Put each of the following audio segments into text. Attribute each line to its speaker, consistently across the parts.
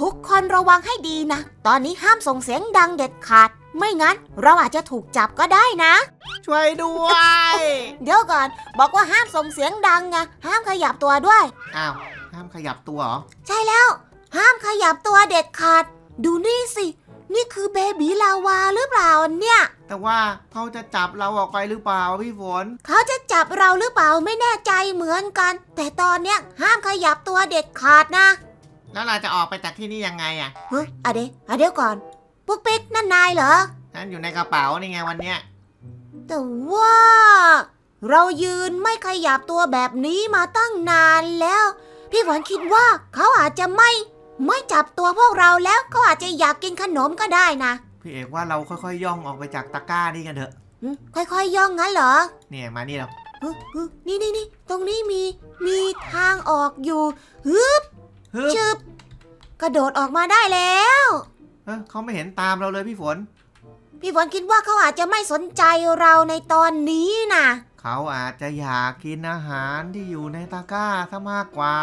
Speaker 1: ทุกคนระวังให้ดีนะ ตอนนี้ห้ามส่งเสียงดังเด็ดขาด ไม่งั้นเราอาจจะถูกจับก็ได้นะ
Speaker 2: ช่วยด้วย
Speaker 1: เดี๋ยวก่อน บอกว่าห้ามส่งเสียงดังไงห้ามขยับตัวด้วย
Speaker 2: อ้าว ห้ามขยับตัวเหรอ
Speaker 1: ใช่แล้ว ห้ามขยับตัวเด็ดขาด ดูนี่สิ นี่คือเบบีลาวาหรือเปล่าเนี่ย
Speaker 2: แต่ว่าเขาจะจับเราออกไปหรือเปล่าพี่ฝน
Speaker 1: เขาจะจับเราหรือเปล่าไม่แน่ใจเหมือนกัน แต่ตอนเนี้ยห้ามขยับตัวเด็ดขาดนะ
Speaker 2: แล้วเราจะออกไปจากที่นี่ยังไงอะ
Speaker 1: เฮ้ยอะเดี๋ยวอะเดี๋ยวก่อน ปุ๊กปิ๊กนั่นนายเหรอ
Speaker 2: ฉันอยู่ในกระเป๋านี่ไงวันเนี้ย
Speaker 1: แต่ว่า เรายืนไม่ขยับตัวแบบนี้มาตั้งนานแล้ว พี่หวานคิดว่าเขาอาจจะไม่ ไม่จับตัวพวกเราแล้วเขาอาจจะอยากกินขนมก็ได้นะ
Speaker 2: พี่เอกว่าเราค่อยๆย่องออกไปจากตะกร้านี่กันเถอะ
Speaker 1: หึค่อยๆย่องงั้นเหรอ
Speaker 2: เนี่ยมานี่เรา
Speaker 1: ฮึฮึนี่นี่นี่ตรงนี้มีมีทางออกอยู่ฮึบ
Speaker 2: ฮึบ
Speaker 1: ชึบกระโดดออกมาได้แล้ว
Speaker 2: เอ้อเขาไม่เห็นตามเราเลยพี่ฝน
Speaker 1: พี่ฝนคิดว่าเขาอาจจะไม่สนใจเราในตอนนี้นะ
Speaker 2: เขาอาจจะอยากกินอาหารที่อยู่ในตะกร้าซะมากกว่า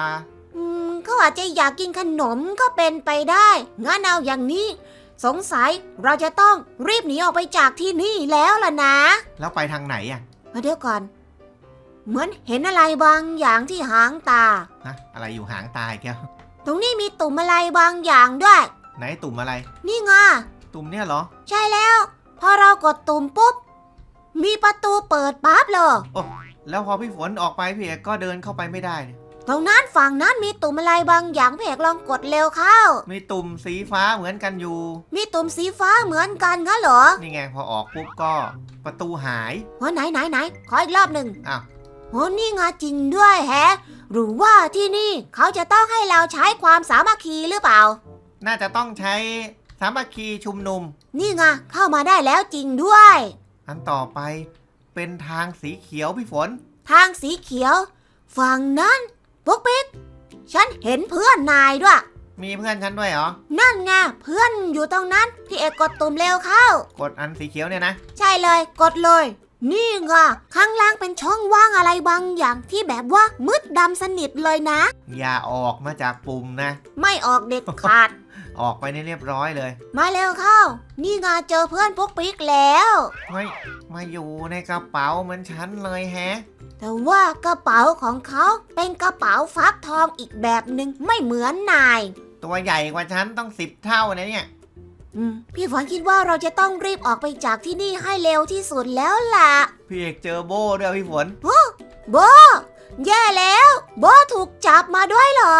Speaker 1: อืมเขาอาจจะอยากกินขนมก็เป็นไปได้งั้นเอาอย่างนี้ สงสัยเราจะต้องรีบหนีออกไปจากที่นี่แล้วล่ะนะ
Speaker 2: แล้วไปทางไหนอะ
Speaker 1: เอาเดี๋ยวก่อน เหมือนเห็นอะไรบางอย่างที่หางตา
Speaker 2: ฮะอะไรอยู่หางตายแกว
Speaker 1: ตรงนี้มีตุ่มอะไรบางอย่างด้วย
Speaker 2: ไหนตุ่มอะไร
Speaker 1: นี่ไง
Speaker 2: ตุ่มเนี่ยเหรอ
Speaker 1: ใช่แล้ว พอเรากดตุ่มปุ๊บ มีประตูเปิดปั๊บเลย
Speaker 2: แล้วพอพี่ฝนออกไปพี่เอกก็เดินเข้าไปไม่ได้เนี่ย
Speaker 1: ตรงนั้นฝั่งนั้นมีตุ่มอะไรบางอย่างเพกลองกดเร็วเข้า
Speaker 2: มีตุ่มสีฟ้าเหมือนกันอยู่
Speaker 1: มีตุ่มสีฟ้าเหมือนกันงั้นเหรอ
Speaker 2: นี่ไงพอออกปุ๊บก็ประตูหาย
Speaker 1: โอ้ไหนไหนไหนขออีกรอบหนึ่ง
Speaker 2: อ้าว
Speaker 1: โอ้นี่ไงจริงด้วยแฮะ หรือว่าที่นี่เขาจะต้องให้เราใช้ความสามัคคีหรือเปล่า
Speaker 2: น่าจะต้องใช้สามัคคีชุมนุม
Speaker 1: นี่ไงเข้ามาได้แล้วจริงด้วย
Speaker 2: อันต่อไปเป็นทางสีเขียวพี่ฝน
Speaker 1: ทางสีเขียว ฝั่งนั้นปุ๊กปิ๊กฉันเห็นเพื่อนนายด้วย
Speaker 2: มีเพื่อนฉันด้วยเหรอ
Speaker 1: นั่นไงเพื่อนอยู่ตรงนั้น พี่เอกกดตุ่มเร็วเข้า
Speaker 2: กดอันสีเขียวเนี่ยนะ
Speaker 1: ใช่เลย กดเลย นี่ไงข้างล่างเป็นช่องว่างอะไรบางอย่างที่แบบว่ามืดดำสนิทเลยนะ
Speaker 2: อย่าออกมาจากปุ่มนะ
Speaker 1: ไม่ออกเด็ดขาด
Speaker 2: ออกไปในเรียบร้อยเลย
Speaker 1: มาเร็วเข้า นี่ไงเจอเพื่อนปุ๊กปิ๊กแล้ว
Speaker 2: เฮ้ยมาอยู่ในกระเป๋าเหมือนฉันเลยแฮะ
Speaker 1: แต่ว่ากระเป๋าของเขาเป็นกระเป๋าฟักทองอีกแบบหนึ่งไม่เหมือนนาย
Speaker 2: ตัวใหญ่กว่าฉันต้องสิบเท่านะเนี่ย
Speaker 1: อืม พี่ฝนคิดว่าเราจะต้องรีบออกไปจากที่นี่ให้เร็วที่สุดแล้วล่ะ
Speaker 2: พี่เอกเจอโบ้ด้วยพี่ฝน
Speaker 1: โบแย่แล้ว โบถูกจับมาด้วยเหรอ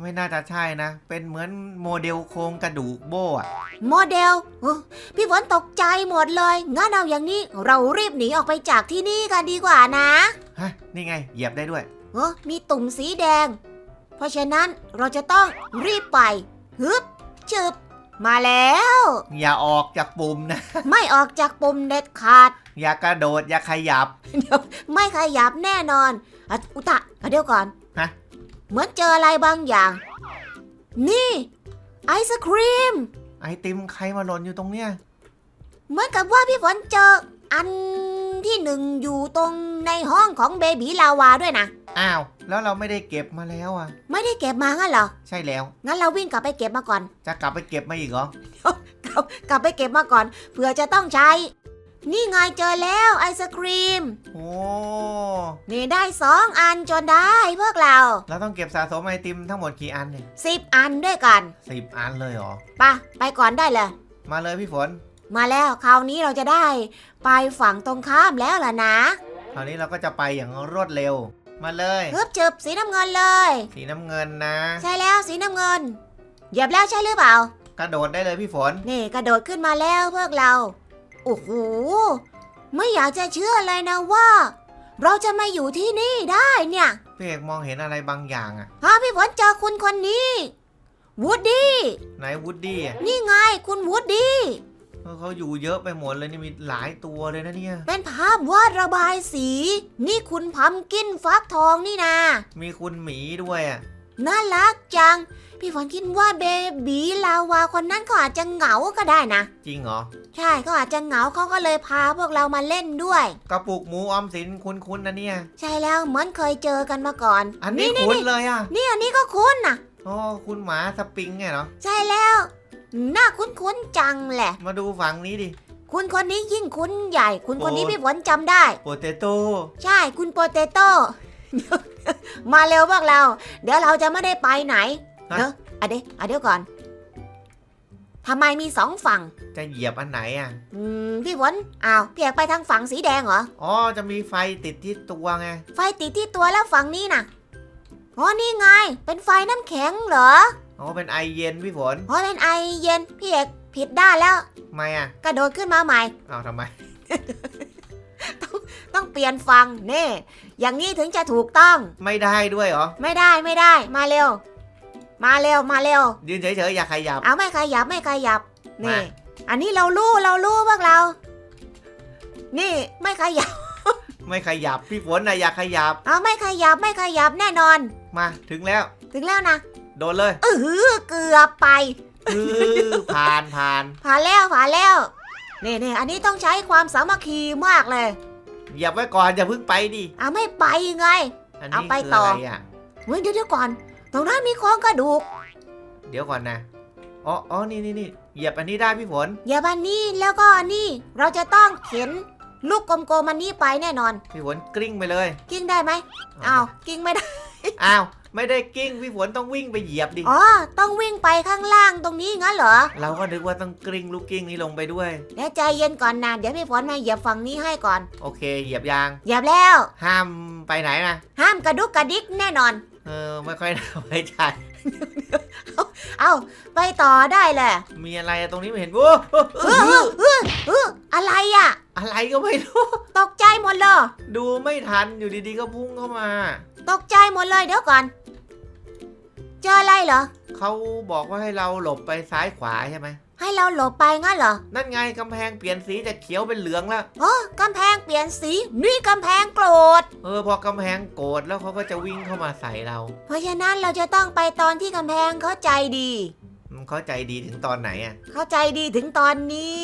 Speaker 2: ไม่น่าจะใช่นะ เป็นเหมือนโมเดลโครงกระดูกโบ้อะ
Speaker 1: โมเดลโอ้พี่ฝนตกใจหมดเลย งั้นเอาอย่างนี้เรารีบหนีออกไปจากที่นี่กันดีกว่านะ
Speaker 2: ฮะ นี่ไง เหยียบได้ด้วย
Speaker 1: เออมีตุ่มสีแดง เพราะฉะนั้นเราจะต้องรีบไปฮึบจึบ มาแล้ว
Speaker 2: อย่าออกจากปุ่มนะ
Speaker 1: ไม่ออกจากปุ่มเด็ดขาด
Speaker 2: อย่ากระโดดอย่าขยับ
Speaker 1: ไม่ขยับแน่นอนอะอุตะอะเดี๋ยวก่อน
Speaker 2: ฮะ
Speaker 1: เหมือนเจออะไรบางอย่าง นี่ ไอศครีม
Speaker 2: ไอติมใครมาหล่นอยู่ตรงเนี้ย
Speaker 1: เหมือนกับว่าพี่ฝนเจออันที่หนึ่งอยู่ตรงในห้องของเบบีลาวาด้วยนะ
Speaker 2: อ้าว แล้วเราไม่ได้เก็บมาแล้วอะ
Speaker 1: ไม่ได้เก็บมางั้นเหรอ
Speaker 2: ใช่แล้ว
Speaker 1: งั้นเราวิ่งกลับไปเก็บมาก่อน
Speaker 2: จะกลับไปเก็บมาอีกเหรอ
Speaker 1: กลับกลับไปเก็บมาก่อน เผื่อจะต้องใช้ นี่ไงเจอแล้วไอศครีม
Speaker 2: โอ้
Speaker 1: นี่ได้สองอันจนได้พวกเรา
Speaker 2: เราต้องเก็บสะสมไอติมทั้งหมดกี่อันเนี่ย
Speaker 1: สิบอันด้วยกัน
Speaker 2: สิบอันเลยเหรอ
Speaker 1: ไปะไปก่อนได้เลย
Speaker 2: มาเลยพี่ฝน
Speaker 1: มาแล้วคราวนี้เราจะได้ ไปฝั่งตรงข้ามแล้วล่ะนะ
Speaker 2: คราวนี้เราก็จะไปอย่างรวดเร็ว มาเลย
Speaker 1: ฮึบจึบสีน้ำเงินเลย
Speaker 2: สีน้ำเงินนะ
Speaker 1: ใช่แล้วสีน้ำเงินเหยียบแล้วใช่หรือเปล่า
Speaker 2: กระโดดได้เลยพี่ฝน
Speaker 1: นี่กระโดดขึ้นมาแล้วพวกเรา โอ้โห ไม่อยากจะเชื่อเลยนะว่า เราจะมาอยู่ที่นี่ได้เนี่ย
Speaker 2: พี่เอกมองเห็นอะไรบางอย่างอะ
Speaker 1: ฮะพี่ฝนเจอคุณคนนี้วูดดี้
Speaker 2: ไหนวูดดี้อะ
Speaker 1: นี่ไงคุณวูดดี้
Speaker 2: เออเขาอยู่เยอะไปหมดเลยนี่มีหลายตัวเลยนะเนี่ย
Speaker 1: เป็นภาพวาดระบายสี นี่คุณพัมกินฟักทองนี่นา
Speaker 2: มีคุณหมีด้วยอะ
Speaker 1: น่ารักจัง พี่ฝนคิดว่าเบบีลาวาคนนั้นเขาอาจจะเหงาก็ได้นะ
Speaker 2: จริงเหรอ
Speaker 1: ใช่เขาอาจจะเหงาเขาก็เลยพาพวกเรามาเล่นด้วย
Speaker 2: กระปุกหมูออมสินคุ้นๆนะเนี่ย
Speaker 1: ใช่แล้วเหมือนเคยเจอกันมาก่อน
Speaker 2: อันนี้
Speaker 1: นี่
Speaker 2: คุ้น
Speaker 1: นี่
Speaker 2: เลยอะ
Speaker 1: นี่อันนี้ก็คุ้นนะ
Speaker 2: โอ้คุณหมาสปริงไงเหรอ
Speaker 1: ใช่แล้วห น้าคุ้นๆจังแหละ
Speaker 2: มาดูฝั่งนี้ดิ
Speaker 1: คุณคนนี้ยิ่งคุ้นใหญ่ คุณคนนี้
Speaker 2: โอ้
Speaker 1: พี่ฝนจำได้
Speaker 2: โปเตโต้
Speaker 1: ใช่คุณโปเตโต้มาเร็วพวกเรา เดี๋ยวเราจะไม่ได้ไปไหน เดี๋ยวอะเดี๋ยวอะเดี๋ยวก่อนทำไมมีสองฝั่ง
Speaker 2: จะเหยียบอันไหนอะ
Speaker 1: อืมพี่ฝนอ้าวพี่อยากไปทางฝั่งสีแดงเหรอ
Speaker 2: อ๋อ จะมีไฟติดที่ตัวไง
Speaker 1: ไฟติดที่ตัวแล้วฝั่งนี้น่ะ อ๋อนี่ไง เป็นไฟน้ำแข็งเหรอ
Speaker 2: อ๋อเป็นไอเย็นพี่ฝน
Speaker 1: อ๋อเป็นไอเย็นพี่เอกผิดด้านแล้ว
Speaker 2: ทำไมอะ
Speaker 1: กระโดดขึ้นมาใหม่
Speaker 2: อ้าวทำไม
Speaker 1: ต้องเปลี่ยนฟังเน่อย่างนี้ถึงจะถูกต้อง
Speaker 2: ไม่ได้ด้วยเหรอ
Speaker 1: ไม่ได้ไม่ได้ มาเร็ว มาเร็วมาเร็ว
Speaker 2: ยืนเฉยๆอย่าขยับ
Speaker 1: เอาไม่ขยับไม่ขยับนี่
Speaker 2: มา
Speaker 1: อันนี้เรารู้เรารู้พวกเรา นี่ไม่ขยับ
Speaker 2: ไม่ขยับพี่ฝนนะอย่าขยับ
Speaker 1: เอาไม่ขยับไม่ขยับแน่นอน
Speaker 2: มาถึงแล้ว
Speaker 1: ถึงแล้วนะ
Speaker 2: โดนเลย
Speaker 1: เออเกือบไป
Speaker 2: อือผ่านผ่าน
Speaker 1: ผ่านแล้วผ่านแล้วนี่นี่อันนี้ต้องใช้ความสามัคคีมากเลย
Speaker 2: เหยียบไว้ก่อนอย่าเพิ่งไปดิ
Speaker 1: เอาไม่ไปไง
Speaker 2: อัน
Speaker 1: เอา
Speaker 2: นี้
Speaker 1: ไป
Speaker 2: คือ
Speaker 1: ต่อ
Speaker 2: อะไรอะ
Speaker 1: เฮ้ยเดี๋ยวเดี๋ยวก่อน ตรงนั้นมีโครงกระดูก
Speaker 2: เดี๋ยวก่อนนะอ๋ออ๋อนี่นี่นี่เหยียบอันนี้ได้พี่ฝน
Speaker 1: อย่าบันนี่แล้วก็นี่ เราจะต้องเข็นลูกกลมๆมันนี้ไปแน่นอน
Speaker 2: พี่ฝนกลิ้งไปเลย
Speaker 1: กิ้งได้ไหมอ้าวกิ้งไม่ได้
Speaker 2: อ้าว ไม่ได้กิ้งพี่ฝนต้องวิ่งไปเหยียบดิ
Speaker 1: อ๋อ ต้องวิ่งไปข้างล่างตรงนี้งั้นเหรอ
Speaker 2: เราก็นึกว่าต้องกลิ้งลูกกิ้งนี้ลงไปด้วย
Speaker 1: เดี๋ยวใจเย็นก่อนนะเดี๋ยวพี่ฝนมาเหยียบฝั่งนี้ให้ก่อน
Speaker 2: โอเค เหยียบยาง
Speaker 1: เหยียบแล้ว
Speaker 2: ห้ามไปไหนนะ
Speaker 1: ห้ามกระดุกกระดิกแน่นอน
Speaker 2: เออ ไม่ค่อยน่าไว้ใจ
Speaker 1: เอาไปต่อได้แหละ
Speaker 2: มีอะไรตรงนี้ไม่เห็นโอ้โอ้
Speaker 1: เออเออเออเอออะไรอะ
Speaker 2: อะไรก็ไม่รู้
Speaker 1: ตกใจหมดเลย
Speaker 2: ดูไม่ทันอยู่ดีๆก็พุ่งเข้ามา
Speaker 1: ตกใจหมดเลยเดี๋ยวก่อน เจออะไรเหรอ
Speaker 2: เขาบอกว่าให้เราหลบไปซ้ายขวาใช่ไหม
Speaker 1: ให้เราหลบไปงั้นเหรอ
Speaker 2: นั่นไงกำแพงเปลี่ยนสีจากเขียวเป็นเหลืองแล้ว
Speaker 1: อ๋อกำแพงเปลี่ยนสี นี่กำแพงโกรธ
Speaker 2: เออพอกำแพงโกรธแล้วเขาก็จะวิ่งเข้ามาใส่เรา
Speaker 1: เพราะฉะนั้นเราจะต้องไปตอนที่กำแพงเขาใจดี
Speaker 2: มัน เข้าใจดีถึงตอนไหนอะ
Speaker 1: เขาใจดีถึงตอนนี้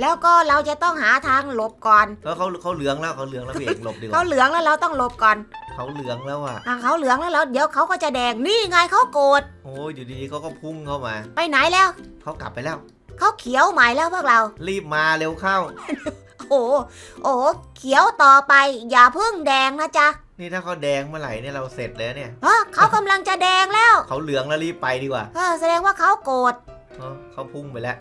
Speaker 1: แล้วก็เราจะต้องหาทางหลบก่อน
Speaker 2: เออเขาเขาเหลืองแล้วเขาเหลืองแล้วพี่เอกหลบดีก
Speaker 1: เขา
Speaker 2: ว่า
Speaker 1: เหลืองแล้วเราต้องหลบก่อน
Speaker 2: เขาเหลืองแล้วอะ
Speaker 1: อะเขาเหลืองแล้วแล้วเดี๋ยวเขาก็จะแดงนี่ไงเขาโกรธ
Speaker 2: โอ้ยอยู่ดีๆเขาก็พุ่งเข้ามา
Speaker 1: ไปไหนแล้ว
Speaker 2: เขากลับไปแล้ว
Speaker 1: เขาเขียวใหม่แล้วพวกเรา
Speaker 2: รีบมาเร็วเข้า
Speaker 1: โอ้โหโอ้โหเขียวต่อไป อย่าเพิ่งแดงนะจ๊ะ
Speaker 2: นี่ถ้าเขาแดงเมื่อไหร่เนี่ยเราเสร็จแล้วเนี่ย
Speaker 1: เออเขากำลังจะแดงแล้ว
Speaker 2: เขาเหลืองแล้วรีบไปดีกว่า
Speaker 1: เออแสดงว่าเขาโกรธ
Speaker 2: เออเขาพุ่งไปแล้ว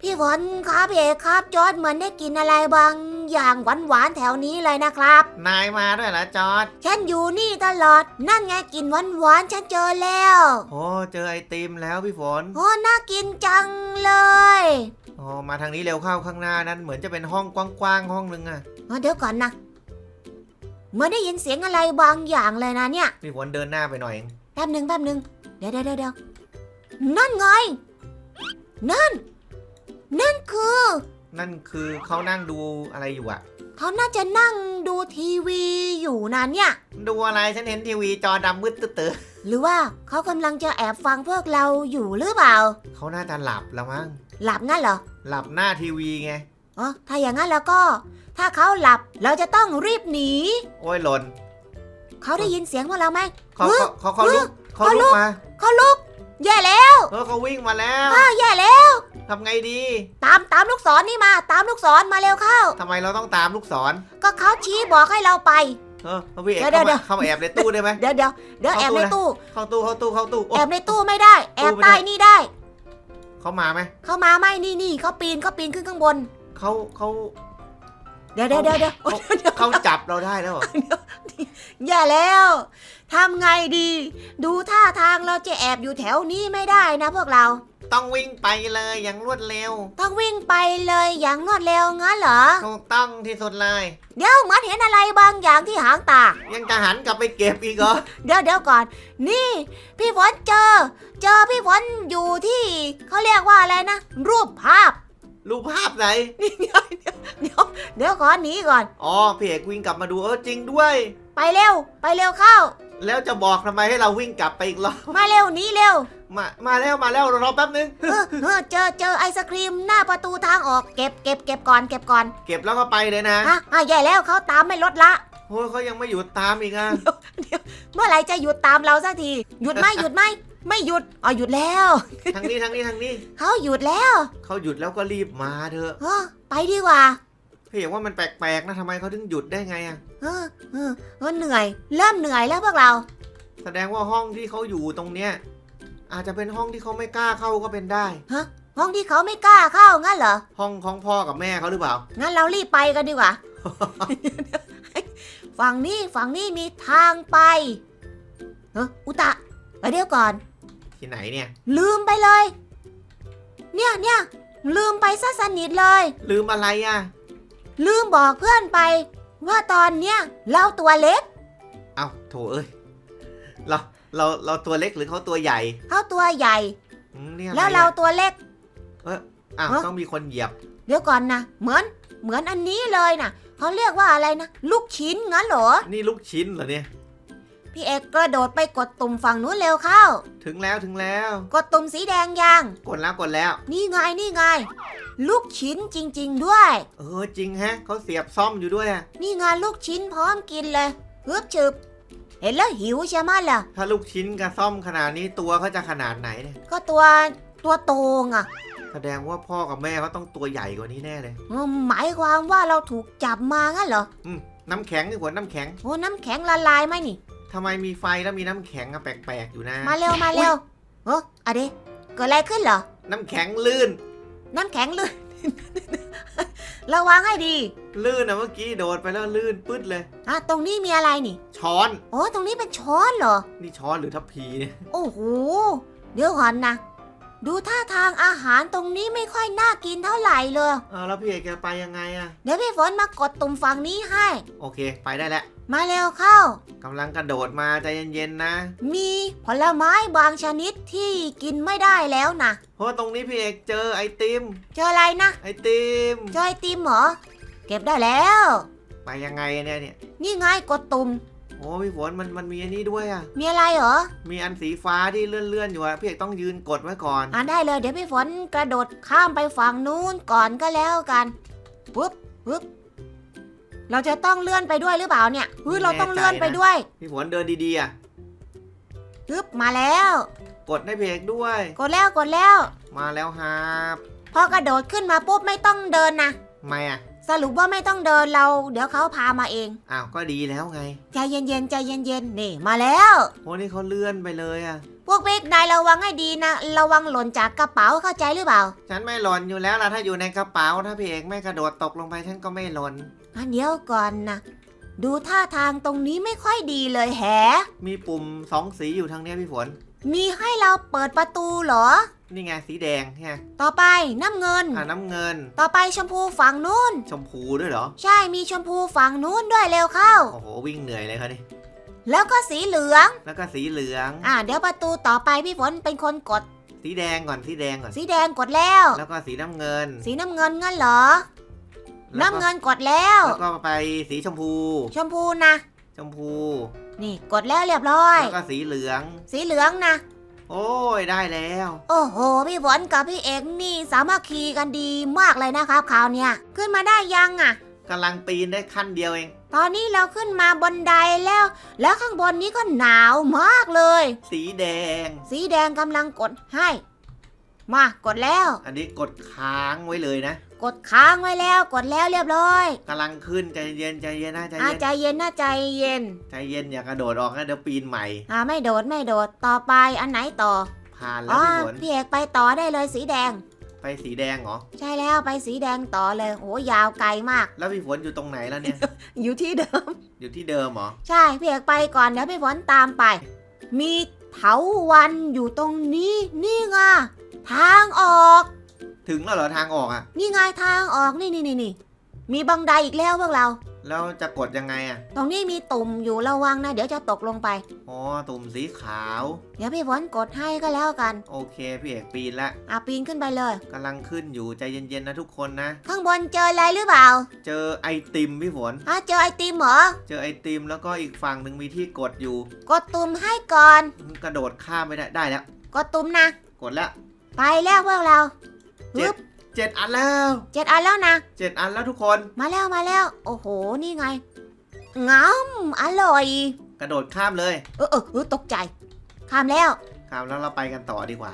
Speaker 1: พี่ฝนครับพี่เอกครับจอร์ดเหมือนได้กินอะไรบางอย่างหวานๆแถวนี้เลยนะครับ
Speaker 2: นายมาด้วยเหรอจอร์ด
Speaker 1: ฉันอยู่นี่ตลอด นั่นไงกินหวานๆฉันเจอแล้ว
Speaker 2: โอ้เจอไอติมแล้วพี่ฝน
Speaker 1: โอ้น่ากินจังเลย
Speaker 2: อ๋อมาทางนี้เร็วเข้าข้างหน้านั้นเหมือนจะเป็นห้องกว้างๆห้องนึงอะ
Speaker 1: อ๋อเดี๋ยวก่อนนะ เหมื่อนได้ยินเสียงอะไรบางอย่างเลยนะเนี่ย
Speaker 2: พี่ฝนเดินหน้าไปหน่อยเอง
Speaker 1: แป๊บหนึ่งแป๊บหนึ่งเดี๋ยวเดี๋ยวเดี๋ยวเดี๋ยวนั่นไง นั่น นั่นคือ
Speaker 2: นั่นคือเขานั่งดูอะไรอยู่อะ
Speaker 1: เขาน่าจะนั่งดูทีวีอยู่นะเนี่ย
Speaker 2: ดูอะไรฉันเห็นทีวีจอดำมืดตื้อ
Speaker 1: หรือว่าเขากำลังจะแอบฟังพวกเราอยู่หรือเปล่า
Speaker 2: ๆเขาน่าจะหลับแล้วมั้ง
Speaker 1: หลับงั้นเหรอ
Speaker 2: หลับหน้าทีวีไง
Speaker 1: อ๋อ ถ้าอย่างนั้นแล้วก็ ถ้าเขาหลับเราจะต้องรีบหนี
Speaker 2: โอ้ยหล่น
Speaker 1: เขาได้ยินเสียงพวกเราไหม
Speaker 2: เขา
Speaker 1: เฮ้ย
Speaker 2: เขาเขาเขาลุกเขา
Speaker 1: เขาลุ
Speaker 2: ลุ
Speaker 1: ก
Speaker 2: กมา
Speaker 1: เขาลุก แย่แล้ว
Speaker 2: เออเขาวิ่งมาแล้ว
Speaker 1: อ้าวแย่แล้ว
Speaker 2: ทำไงดี
Speaker 1: ตามตามลูกศรนี่มาตามลูกศรมาเร็วเข้า
Speaker 2: ทำไมเราต้องตามลูกศร
Speaker 1: ก็เขาชี้บอกให้เราไป
Speaker 2: เออเอาพี่เอก
Speaker 1: เดี๋ยว
Speaker 2: เข้า
Speaker 1: เดี๋
Speaker 2: มา
Speaker 1: ยว
Speaker 2: เข้ามาแอบในตู้ได้ไหม
Speaker 1: เดี๋ยวเดี๋ยวเดี๋ยวแอ
Speaker 2: เข้า
Speaker 1: บ
Speaker 2: ตู้
Speaker 1: ใน
Speaker 2: นะ
Speaker 1: ตู้
Speaker 2: เข้าตู้เข้าตู้เข้าตู้โอ้
Speaker 1: แอบในตู้ไม่ได้ แอบ
Speaker 2: ตู้ไม่ได้
Speaker 1: ใต้นี่ได้
Speaker 2: เขามาไหม
Speaker 1: เข้ามาไม่นี่นี่เขาปีนเขาปีนขึ้นข้างบน
Speaker 2: เขาเขา
Speaker 1: เดี๋ยวเดี๋ยวเดี๋ยวเดี๋ยว
Speaker 2: เขาเขาจับเราได้แล้วเหรอ
Speaker 1: อย่าแล้วทำไงดี ดูท่าทางเราจะแอบอยู่แถวนี้ไม่ได้นะพวกเรา
Speaker 2: ต้องวิ่งไปเลยอย่างรวดเร็ว
Speaker 1: ต้องวิ่งไปเลยอย่างรวดเร็วงั้นเหรอ
Speaker 2: ถูกต้องที่สุดเลย
Speaker 1: เดี๋ยวเหมือนเห็นอะไรบางอย่างที่หางตา
Speaker 2: ยังจะหันกลับไปเก็บอีกเหรอ
Speaker 1: เดี๋ยวเดี๋ยวก่อน นี่ พี่ฝนเจอ เจอพี่ฝนอยู่ที่เขาเรียกว่าอะไรนะ รูปภาพ
Speaker 2: รูปภาพไหน
Speaker 1: เดี๋ยวเดี๋ยวเดี๋ยวเดี๋ยวขอหนีก่อน
Speaker 2: อ๋อพี่เอกวิ่งกลับมาดูเออจริงด้วย
Speaker 1: ไปเร็ว ไปเร็วเข้า
Speaker 2: แล้วจะบอกทำไมให้เราวิ่งกลับไปอีกรอบ
Speaker 1: มาเร็วหนีเร็ว
Speaker 2: มา มาแล้วมาแล้วรอแป๊บนึง
Speaker 1: เออเออเจอเจอไอศครีมหน้าประตูทางออกเก็บเก็บเก็บก่อนเก็บก่อน
Speaker 2: เก็บแล้วก็ไปเลยนะ
Speaker 1: ฮะอะแย่แล้วเขาตามไม่ลดละ
Speaker 2: โอ้ยเขายังไม่หยุดตามอีกอะ
Speaker 1: เมื่อไหร่จะหยุดตามเราสักที หยุดไหมหยุดไหม ไม่หยุดอ๋อหยุดแล้ว
Speaker 2: ทางนี้ทางนี้ทางนี้
Speaker 1: เขาหยุดแล้ว
Speaker 2: เขาหยุดแล้วก็รีบมาเถอะ
Speaker 1: เออไปดีกว่า
Speaker 2: พี่เอกว่ามันแปลกๆนะทำไมเขาถึงหยุดได้ไงอะ
Speaker 1: เออเออเออเหนื่อย เริ่มเหนื่อยแล้วพวกเรา
Speaker 2: แสดงว่าห้องที่เขาอยู่ตรงเนี้ยอาจจะเป็นห้องที่เขาไม่กล้าเข้าก็เป็นได้
Speaker 1: ห้องที่เขาไม่กล้าเข้างั้นเหรอ
Speaker 2: ห้องของพ่อกับแม่เขาหรือเปล่า
Speaker 1: งั้นเรารีบไปกันดีกว่าฝั่งนี้ฝั่งนี้มีทางไปเอออุตะ เดี๋ยวก่อน
Speaker 2: ที่ไหนเนี่ย
Speaker 1: ลืมไปเลย เนี่ยเนี่ยลืมไปซะสนิทเลย
Speaker 2: ลืมอะไรอะ
Speaker 1: ลืมบอกเพื่อนไป ว่าตอนเนี้ยเราตัวเล็ก
Speaker 2: เอาโถเอ้ยเราเราเราตัวเล็กหรือเขาตัวใหญ่
Speaker 1: เขาตัวใหญ่
Speaker 2: อืมเนี่ยอะไร
Speaker 1: แล้วเรา
Speaker 2: อะ
Speaker 1: ตัวเล็ก
Speaker 2: อ้าว
Speaker 1: ฮะ
Speaker 2: ต้องมีคนเหยียบ
Speaker 1: เดี๋ยวก่อนนะเหมือนเหมือนอันนี้เลยนะเขาเรียกว่าอะไรนะลูกชิ้นงั้นเหรอ
Speaker 2: นี่ลูกชิ้นเหรอเนี่ย
Speaker 1: พี่เอกกระโดดไปกดตุ่มฝั่งนู้นเร็วเข้า
Speaker 2: ถึงแล้วถึงแล้ว
Speaker 1: กดตุ่มสีแดงยัง
Speaker 2: กดแล้วกดแล้ว
Speaker 1: นี่ไงนี่ไง ลูกชิ้นจริง ๆ ด้วย
Speaker 2: เออจริงแฮะเขาเสียบซ่อมอยู่ด้วยอะ
Speaker 1: นี่ไงลูกชิ้นพร้อมกินเลยฮึบฉึบ เห็นแล้วหิวใช่ไหมล่ะ
Speaker 2: ถ้าลูกชิ้นกับซ่อมขนาดนี้ตัวเขาจะขนาดไหนเนี่ย
Speaker 1: ก็ตัวตัวโตงอะ
Speaker 2: แสดงว่าพ่อกับแม่เขาต้องตัวใหญ่กว่านี้แน่เลย
Speaker 1: เออหมายความว่าเราถูกจับมางั้นเหรอ
Speaker 2: อืมน้ำแข็งนี่หัวน้ำแข็ง
Speaker 1: โอ้น้ำแข็งละลายไหมนี่
Speaker 2: ทำไมมีไฟแล้วมีน้ำแข็งอะแปลกๆอยู่นะ
Speaker 1: มาเร็วมาเร็วเอออะเดเกิดอะไรขึ้นเหรอ
Speaker 2: น้ำแข็งลื่น
Speaker 1: น้ำแข็งลื่น ระวังให้ดี
Speaker 2: ลื่นอะเมื่อกี้โดดไปแล้วลื่นปึ๊ดเลย
Speaker 1: อะตรงนี้มีอะไรนี่
Speaker 2: ช้อน
Speaker 1: โอ้ตรงนี้เป็นช้อนเหรอ
Speaker 2: นี่ช้อนหรือทัพพีเนี่ย
Speaker 1: โอ้โห เดี๋ยวก่อนนะ ดูท่าทางอาหารตรงนี้ไม่ค่อยน่ากินเท่าไหร่เลย
Speaker 2: เออแล้วพี่เอกจะไปยังไงอะ
Speaker 1: เดี๋ยวพี่ฝนมากดตุ่มฝั่งนี้ให้
Speaker 2: โอเค ไปได้แล้ว
Speaker 1: มาเร็วเข้า
Speaker 2: กำลังกระโดดมาใจเย็นๆนะ
Speaker 1: มีผลไม้บางชนิดที่กินไม่ได้แล้วนะ
Speaker 2: เพราะตรงนี้พี่เอกเจอไอติม
Speaker 1: เจออะไรนะ
Speaker 2: ไอติม
Speaker 1: เจอไอติมเหรอ เก็บได้แล้ว
Speaker 2: ไปยังไงเนี่ยเนี่ย
Speaker 1: นี่ไงกดตุ่ม
Speaker 2: โอ้พี่ฝนมันมันมีอันนี้ด้วยอะ
Speaker 1: มีอะไรเหรอ
Speaker 2: มีอันสีฟ้าที่เลื่อนๆอยู่อะพี่เอกต้องยืนกดไว้ก่อน
Speaker 1: อ่านได้เลย เดี๋ยวพี่ฝนกระโดดข้ามไปฝั่งนู้นก่อนก็แล้วกัน ปุ๊บปุ๊บ เราจะต้องเลื่อนไปด้วยหรือเปล่าเนี่ยเฮ้ยเราต้องเลื่อนไปด้วย
Speaker 2: พี่ฝนเดินดีๆอะ
Speaker 1: ปึ๊บมาแล้ว
Speaker 2: กดให้พี่เอกด้วย
Speaker 1: กดแล้วกดแล้ว
Speaker 2: มาแล้วครับ
Speaker 1: พอกระโดดขึ้นมาปุ๊บไม่ต้องเดินนะ
Speaker 2: ไม่อะ
Speaker 1: สรุปว่าไม่ต้องเดินเรา เดี๋ยวเขาพามาเอง
Speaker 2: อ้าวก็ดีแล้วไง
Speaker 1: ใจเย็นๆใจเย็นๆนี่มาแล้ว
Speaker 2: โอ้นี่เขาเลื่อนไปเลยอะ
Speaker 1: พวกบิ๊กนายระวังให้ดีนะ ระวังหล่นจากกระเป๋าเข้าใจหรือเปล่า
Speaker 2: ฉันไม่หล่นอยู่แล้วล่ะถ้าอยู่ในกระเป๋าถ้าพี่เอกไม่กระโดดตกลงไปฉันก็ไม่หล่น
Speaker 1: อันเดียวก่อนนะดูท่าทางตรงนี้ไม่ค่อยดีเลยแฮะ
Speaker 2: มีปุ่มสองสีอยู่ทางเนี้ยพี่ฝน
Speaker 1: มีให้เราเปิดประตูเหรอ
Speaker 2: นี่ไงสีแดงใช่ไหม
Speaker 1: ต่อไปน้ำเงิน
Speaker 2: อ่าน้ำเงิน
Speaker 1: ต่อไปชมพูฝั่งนู้น
Speaker 2: ชมพูด้วยเหรอ
Speaker 1: ใช่มีชมพูฝั่งนู้นด้วยเร็วเข้า
Speaker 2: โอ้โหวิ่งเหนื่อยเลยครับนี่
Speaker 1: แล้วก็สีเหลือง
Speaker 2: แล้วก็สีเหลือง
Speaker 1: อ่า เดี๋ยวประตูต่อไปพี่ฝนเป็นคนกด
Speaker 2: สีแดงก่อนสีแดงก่อน
Speaker 1: สีแดงกดแล้ว
Speaker 2: แล้วก็สีน้ำเงิน
Speaker 1: สีน้ำเงินงั้นเหรอ
Speaker 2: แล้วก็
Speaker 1: น้ำเงินกดแล้ว
Speaker 2: แล้วก็ไปสีชมพู
Speaker 1: ชมพูนะ
Speaker 2: ชมพู
Speaker 1: นี่กดแล้วเรียบร้อย
Speaker 2: แล้วก็สีเหลือง
Speaker 1: สีเหลืองนะ
Speaker 2: โอ้ยได้แล้ว
Speaker 1: โอ้โห พี่ฝนกับพี่เอกนี่สามัคคีกันดีมากเลยนะครับคราวเนี้ยขึ้นมาได้ยังอะ
Speaker 2: กำลังปีนได้ขั้นเดียวเอง
Speaker 1: ตอนนี้เราขึ้นมาบนไดแล้ว แล้วข้างบนนี้ก็หนาวมากเลย
Speaker 2: สีแดง
Speaker 1: สีแดงกำลังกดให้ มากดแล้ว
Speaker 2: อันนี้กดค้างไว้เลยนะ
Speaker 1: กดค้างไว้แล้วกดแล้วเรียบร้อย
Speaker 2: กำลังขึ้นใจเย็นใจเย็นนะใจ
Speaker 1: อ่า
Speaker 2: เย็น
Speaker 1: ใจเย็นนะใจเย็น
Speaker 2: ใจเย็นอย่ากระโดดออกนะเดี๋ยวปีนใหม่
Speaker 1: อ่าไม่โดดไม่โดดต่อไปอันไหนต่อ
Speaker 2: ผ่านแล้
Speaker 1: อ๋
Speaker 2: ว
Speaker 1: อ
Speaker 2: พี่ฝน
Speaker 1: พี่เอกไปต่อได้เลยสีแดง
Speaker 2: ไปสีแดงเหรอ
Speaker 1: ใช่แล้วไปสีแดงต่อเลยโหยาวไกลมาก
Speaker 2: แล้วพี่ฝนอยู่ตรงไหนแล้วเนี่ย
Speaker 1: อยู่ที่เดิม
Speaker 2: อยู่ที่เดิมเหรอ
Speaker 1: ใช่พี่เอกไปก่อนเดี๋ยวพี่ฝนตามไป มีเถาวันอยู่ตรงนี้นี่ไงทางออก
Speaker 2: ถึงแล้วเหรอทางออกอะ
Speaker 1: นี่ไงทางออกนี่นี่นี่นี่มีบังไดอีกแล้วพวกเรา
Speaker 2: แล้วจะกดยังไงอะ
Speaker 1: ตรงนี้มีตุ่มอยู่ระวังนะ เดี๋ยวจะตกลงไป
Speaker 2: อ๋อตุ่มสีขาว
Speaker 1: เดี๋ยวพี่ฝนกดให้ก็แล้วกัน
Speaker 2: โอเคพี่เอกปีนละ
Speaker 1: อะปีนขึ้นไปเลย
Speaker 2: กำลังขึ้นอยู่ใจเย็นๆนะทุกคนนะ
Speaker 1: ข้างบนเจออะไรหรือเปล่า
Speaker 2: เจอไอติมพี่ฝน
Speaker 1: อะเจอไอติมเหรอ
Speaker 2: เจอไอติมแล้วก็อีกฝั่งหนึ่งมีที่กดอยู่
Speaker 1: กดตุ่มให้ก่อน
Speaker 2: กระโดดข้ามไม่ได้ได้แล้ว
Speaker 1: กดตุ่มนะ
Speaker 2: กดแล้ว
Speaker 1: ไปแล้วพวกเรา
Speaker 2: เจ็
Speaker 1: ปึ๊
Speaker 2: ด
Speaker 1: บ
Speaker 2: เจ็ดอันแล้ว
Speaker 1: เจ็ดอันแล้วนะ
Speaker 2: เจ็ดอันแล้วทุกคน
Speaker 1: มาแล้วมาแล้ว โอ้โห นี่ไงงามอร่อย
Speaker 2: กระโดดข้ามเลย
Speaker 1: เออเออเออตกใจ ข้ามแล้ว
Speaker 2: ครับแล้วเราไปกันต่อดีกว่า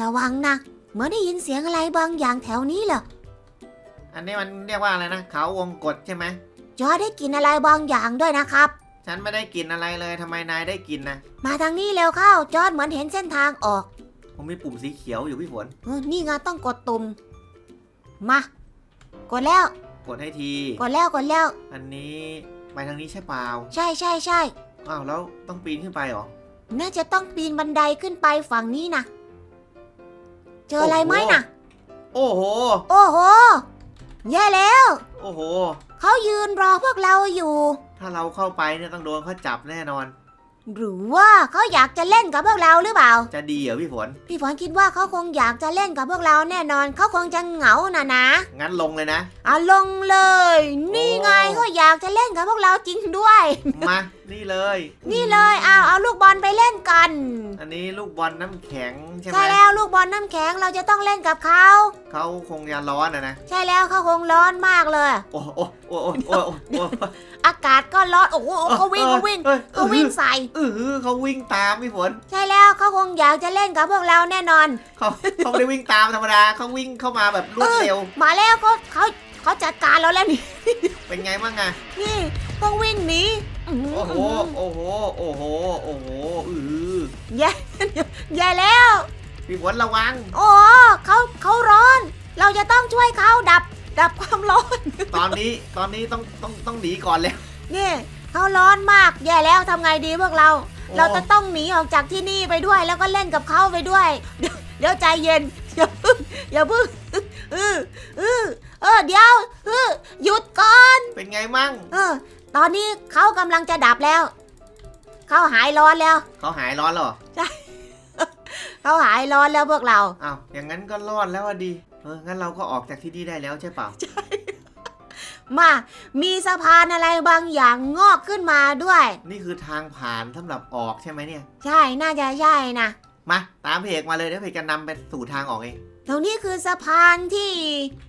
Speaker 1: ระวังนะเหมือนได้ยินเสียงอะไรบางอย่างแถวนี้เหรอ
Speaker 2: อันนี้มันเรียกว่าอะไรนะเขาวงกฏใช่ไหม
Speaker 1: จอได้กินอะไรบางอย่างด้วยนะครับ
Speaker 2: ฉันไม่ได้กินอะไรเลยทำไมนายได้กินนะ
Speaker 1: มาทางนี้เร็วเข้าจอดเหมือนเห็นเส้นทางออก
Speaker 2: ผมมีปุ่มสีเขียวอยู่พี่ฝน
Speaker 1: เออนี่ไงต้องกดตุ่มมา กดแล้ว
Speaker 2: กดให้ที
Speaker 1: กดแล้วกดแล้ว
Speaker 2: อันนี้ไปทางนี้ใช่เปล่า
Speaker 1: ใช่ใช่ใช่
Speaker 2: อ้าวแล้วต้องปีนขึ้นไปเหรอ
Speaker 1: น่าจะต้องปีนบันไดขึ้นไปฝั่งนี้นะเจออะไรไหมนะ
Speaker 2: โอ้โห
Speaker 1: โอ้โห แย่แล้ว
Speaker 2: โอ้โห
Speaker 1: เขายืนรอพวกเราอยู่
Speaker 2: ถ้าเราเข้าไปเนี่ยต้องโดนเขาจับแน่นอน
Speaker 1: หรือว่าเขาอยากจะเล่นกับพวกเราหรือเปล่า
Speaker 2: จะดีเหรอพี่ฝน
Speaker 1: พี่ฝนคิดว่าเขาคงอยากจะเล่นกับพวกเราแน่นอน เขาคงจะเหงานะนะ
Speaker 2: งั้นลงเลยนะ
Speaker 1: เอาลงเลย นี่ไง
Speaker 2: โอ้
Speaker 1: เขาอยากจะเล่นกับพวกเราจริงด้วย
Speaker 2: มา นี่เลย
Speaker 1: นี่เลยเอาเอาลูกบอลไปเล่นกัน
Speaker 2: อันนี้ลูกบอลน้ำแข็งใช่ไหม
Speaker 1: ใช่แล้วลูกบอลน้ำแข็งเราจะต้องเล่นกับเขา
Speaker 2: เขาคงจะร้อนอะนะ
Speaker 1: ใช่แล้วเขาคงร้อนมากเลย
Speaker 2: โอ้โอ้โอ้โอ้โอ้โอ้โอ้
Speaker 1: อากาศก็ร้อนโอ้โหเขาวิ่งเขาวิ่ง
Speaker 2: เอ้ย
Speaker 1: เขาวิ่งใส่
Speaker 2: เออเขาวิ่งตามพี่ฝน
Speaker 1: ใช่แล้วเขาคงอยากจะเล่นกับพวกเราแน่นอน
Speaker 2: เขาเขาไม่ได้วิ่งตามธรรมดาเขาวิ่งเข้ามาแบบรวดเร็ว
Speaker 1: มาแล้วเขาเขาเขาจัดการเราแล้วนี่
Speaker 2: เป็นไงบ้างอะ
Speaker 1: นี่ต้องวิ่งหนีอื้อหือ
Speaker 2: โอ้โหโอ้โหโอ้โหโอ้โหอือ
Speaker 1: แย่แย่แล้ว
Speaker 2: พี่ฝนระวัง
Speaker 1: โอ้เขาเขาร้อน เราจะต้องช่วยเขาดับ ดับความร้อน
Speaker 2: ตอนนี้ตอนนี้ต้องต้องต้องหนีก่อนแล้ว
Speaker 1: นี่เขาร้อนมากแย่แล้วทำไงดีพวกเรา
Speaker 2: โอ้
Speaker 1: เราจะต้องหนีออกจากที่นี่ไปด้วย แล้วก็เล่นกับเขาไปด้วย เดี๋ยวเดี๋ยวใจเย็นอย่าพึ่งอย่าพึ่งเออเออเออเดี๋ยวเออหยุดก่อน
Speaker 2: เป็นไงมั่ง
Speaker 1: เออ ตอนนี้เขากำลังจะดับแล้ว เขาหายร้อนแล้ว
Speaker 2: เขาหายร้อนแล้วเหรอ
Speaker 1: เขาหายร้อนแล้วพวกเรา
Speaker 2: อ้าวอย่างนั้นก็รอดแล้วอะดี เอองั้นเราก็ออกจากที่นี่ได้แล้วใช่เปล่า
Speaker 1: มามีสะพานอะไรบางอย่างงอกขึ้นมาด้วย
Speaker 2: นี่คือทางผ่านสำหรับออกใช่ไหมเนี่ย
Speaker 1: ใช่น่าจะใช่นะ
Speaker 2: มาตามเพจมาเลยเดี๋ยวเพจจะนำไปสู่ทางออกเอง
Speaker 1: ตรงนี้คือสะพานที่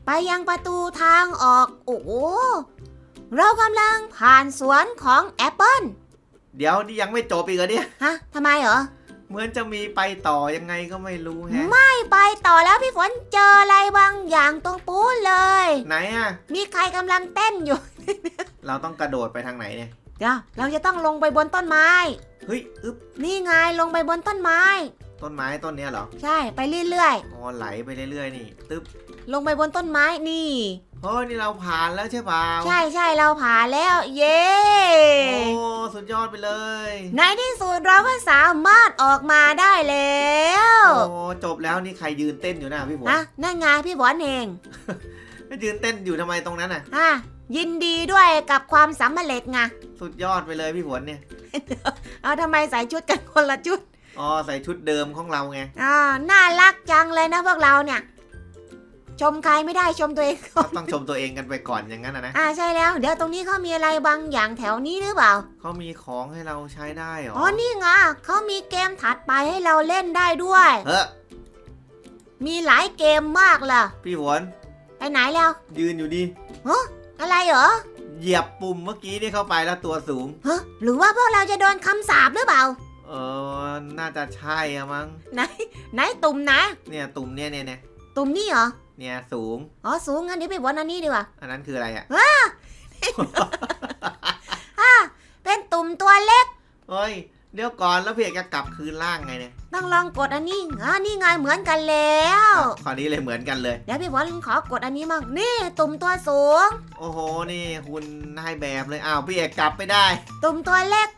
Speaker 1: ไปยังประตูทางออก โอ้โหเรากำลังผ่านสวนของแอปเปิล
Speaker 2: เดี๋ยวนี่ยังไม่จบอีกเหรอเนี่ย
Speaker 1: ฮะทำไมเหรอ
Speaker 2: เหมือนจะมีไปต่อยังไงก็ไม่รู้แฮะ
Speaker 1: ไม่ไปต่อแล้วพี่ฝนเจออะไรบางอย่างตรงปูนเลย
Speaker 2: ไหนอะ
Speaker 1: มีใครกำลังเต้นอยู่
Speaker 2: เราต้องกระโดดไปทางไหนเนี่ย
Speaker 1: เดี๋ยวเราจะต้องลงไปบนต้นไม้
Speaker 2: เฮ้ยอึ๊บ
Speaker 1: นี่ไงลงไปบนต้นไม้
Speaker 2: ต้นไม้ต้นเนี้ยเหรอ
Speaker 1: ใช่ไปเรื่อย
Speaker 2: อ๋อไหลไปเรื่อยๆนี่ ตึ๊บ
Speaker 1: ๆ ลงไปบนต้นไม้นี่
Speaker 2: เฮ้ยนี่เราผ่านแล้วใช่เปล่า
Speaker 1: ใช่ใช่เราผ่านแล้ว เย้
Speaker 2: โอ้สุดยอดไปเลย
Speaker 1: ในที่สุดเราก็สามารถออกมาได้แล้ว
Speaker 2: โอ้จบแล้วนี่ใครยืนเต้นอยู่นะพี่ฝน
Speaker 1: ฮะนั่นไงพี่บอลเอง
Speaker 2: ยืนเต้นอยู่ทำไมตรงนั้นน่ะ
Speaker 1: ฮะยินดีด้วยกับความสำเร็จไง
Speaker 2: สุดยอดไปเลยพี่ฝนเนี่ย
Speaker 1: เอาทำไมใส่ชุดกันคนละชุด
Speaker 2: อ๋อใส่ชุดเดิมของเราไง
Speaker 1: อ่าน่ารักจังเลยนะพวกเราเนี่ย ชมใครไม่ได้ชมตัวเองก่
Speaker 2: ก็
Speaker 1: อน
Speaker 2: ต้องชมตัวเองกันไปก่อนอย่างนั้นนะนะ
Speaker 1: อ่าใช่แล้ว เดี๋ยวตรงนี้เขามีอะไรบางอย่างแถวนี้หรือเปล่า
Speaker 2: เขามีของให้เราใช้ได้เหรอ
Speaker 1: อ๋อนี่ไงเขามีเกมถัดไปให้เราเล่นได้ด้วย
Speaker 2: เฮ้อ
Speaker 1: มีหลายเกมมากเลย
Speaker 2: พี่ฝน
Speaker 1: ไปไหนแล้ว
Speaker 2: ยืนอยู่ดี
Speaker 1: อะไรเหรอ
Speaker 2: เหยียบปุ่มเมื่อกี้นี่เข้าไปแล้วตัวสูง
Speaker 1: ฮะหรือว่าพวกเราจะโดนคำสาปหรือเปล่า
Speaker 2: เออน่าจะใช่อะมั้ง
Speaker 1: ไหนไหนตุ่มนะ
Speaker 2: เนี่ยตุ่มเนี่ยเนี่ยเนี่ย
Speaker 1: ตุ่มนี่เหรอ
Speaker 2: เนี่ยสูง
Speaker 1: อ๋อสูงงั้นเดี๋ยวไปบนอันนี้ดีกว่า
Speaker 2: อันนั้นคืออะไรอะ
Speaker 1: อ่าเป็นตุ่มตัวเล็ก
Speaker 2: เฮ้ย เดี๋ยวก่อนแล้วเพียจะกลับคืนล่างไงเนี่ย
Speaker 1: ต้องลองกดอันนี้อ่านี่ไงเหมือนกันแล้ว
Speaker 2: อะคราวนี้เลยเหมือนกันเลย
Speaker 1: เดี๋ยวพี่บอลขอกดอันนี้มั่งนี่ ตุ่มตัวสูง
Speaker 2: โอ้โห นี่คุณนายแบบเลย อ้าวพี่เอกกลับไม่ได้
Speaker 1: ตุ่มตัวเล็ก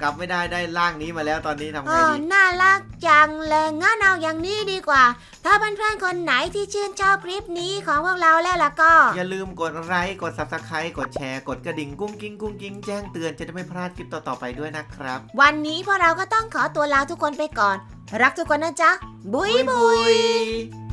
Speaker 2: กลับไม่ได้ได้ร่างนี้มาแล้วตอนนี้ทำ
Speaker 1: เอ
Speaker 2: ไง
Speaker 1: อ
Speaker 2: ดี
Speaker 1: น่ารักจังเลยงั้นเอาอย่างนี้ดีกว่า ถ้าเพื่อนๆคนไหนที่ชื่นชอบคลิปนี้ของพวกเราแล้วล่ะก็
Speaker 2: อย่าลืมกดไลค์กด subscribe กดแชร์กดกระดิ่งกุ้งกิ้งกุ้งกิ้งแจ้งเตือนจะได้ไม่พลาดคลิปต่อๆไปด้วยนะครับ
Speaker 1: วันนี้พวกเราก็ต้องขอตัวลาทุกคนไปก่อน รักทุกคนนะจ๊ะ บุยบุย
Speaker 2: ย